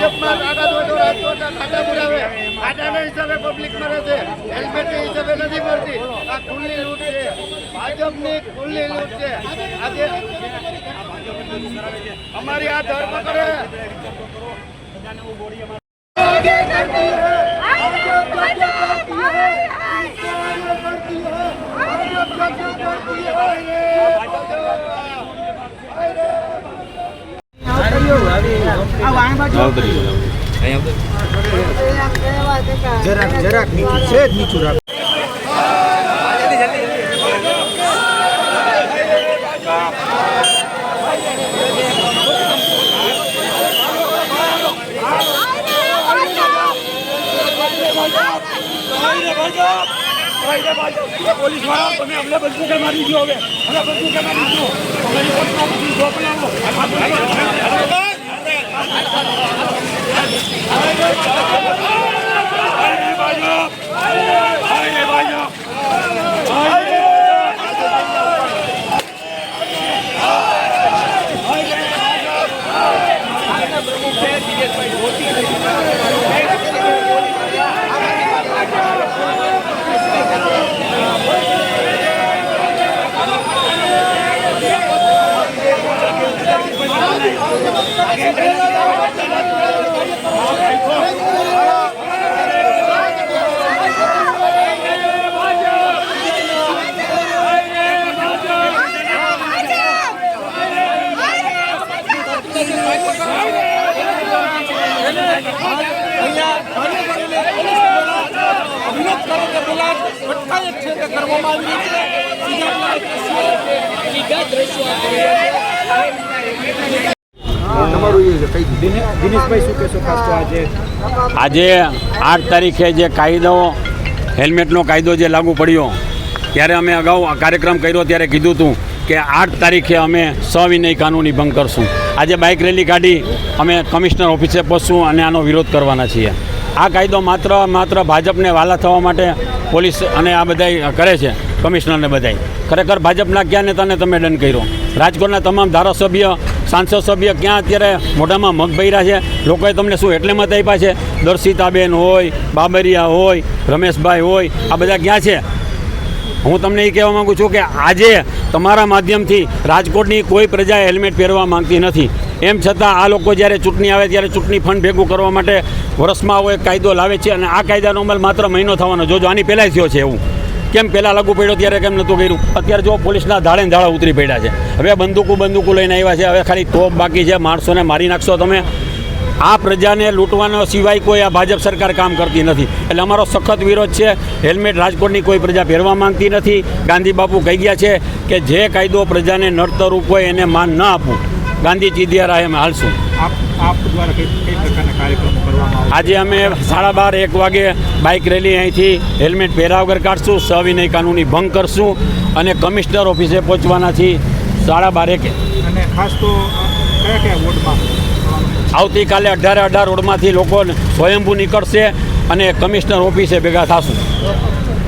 ભાજપમાં હોય તો રાજકોટના હિસાબે પબ્લિક મરે છે હેલ્મેટના હિસાબે નથી મળતી. આ ખુલ્લી લૂંટ છે. ભાજપની ખુલ્લી લૂંટ છે. આજે અમારી આ ધરપકડ જરાક જરાક નીચું છે જ નીચું રાખ. પોલીસવાળા તમે અમને બંદૂકે મારી દો હવે. અમને કે મારી દો અમારી પોલીસમાં બધું જોબ આજે? આજે આઠ તારીખે જે કાયદો હેલ્મેટનો કાયદો જે લાગુ પડ્યો ત્યારે અમે અગાઉ આ કાર્યક્રમ કર્યો ત્યારે કીધું હતું કે આઠ તારીખે અમે સવિનય કાનૂની ભંગ કરશું. આજે બાઇક રેલી કાઢી અમે કમિશનર ઓફિસે પહોંચશું અને આનો વિરોધ કરવાના છીએ. આ કાયદો માત્ર માત્ર ભાજપને વાલા થવા માટે પોલીસ અને આ બધા કરે છે, કમિશનરને બધાય. ખરેખર ભાજપના ક્યાં નેતાને તમે દંડ કર્યો? રાજકોટના તમામ ધારાસભ્ય, સાંસદ સભ્ય ક્યાં અત્યારે મોઢામાં મગ ભર્યા છે? લોકોએ તમને શું એટલે મત આપ્યા છે? દર્શિતાબેન હોય, બાબરિયા હોય, રમેશભાઈ હોય, આ બધા ક્યાં છે? હું તમને એ કહેવા માગું છું કે આજે તમારા માધ્યમથી રાજકોટની કોઈ પ્રજા હેલ્મેટ પહેરવા માંગતી નથી. એમ છતાં આ લોકો જ્યારે ચૂંટણી આવે ત્યારે ચૂંટણી ફંડ ભેગું કરવા માટે વર્ષમાં આવો એક કાયદો લાવે છે અને આ કાયદાનો અમલ માત્ર મહિનો થવાનો. જોજો આની પહેલાં થયો છે એવું. કેમ પહેલાં લાગુ પડ્યો ત્યારે કેમ નહોતું કર્યું? અત્યારે જો પોલીસના ને ધાડા ઉતરી પડ્યા છે. હવે બંદૂકો બંદૂકો લઈને આવ્યા છે. હવે ખાલી તોપ બાકી છે. માણસોને મારી નાખશો તમે. આ પ્રજાને લૂંટવાનો સિવાય કોઈ આ ભાજપ સરકાર કામ કરતી નથી. એટલે અમારો સખત વિરોધ છે હેલ્મેટ રાજકોટની કોઈ પ્રજા પહેરવા માંગતી નથી. ગાંધી બાપુ કહી ગયા છે કે જે કાયદો પ્રજાને નડતરૂપ હોય એને માન ન આપવું ગાંધી ચીધિયા રાહે અમે હાલશું આજે અમે સાડા બાર એક વાગે બાઇક રેલી અહીંથી હેલ્મેટ પહેર્યા વગર કાઢશું સવિનય કાનૂની ભંગ કરશું અને કમિશનર ઓફિસે પહોંચવાના છીએ. સાડા બાર એકે. અને ખાસ તો કયા કયા વોર્ડમાં? આવતીકાલે અઢારે અઢાર રોડમાંથી લોકો સ્વયંભૂ નીકળશે અને કમિશનર ઓફિસે ભેગા થશું.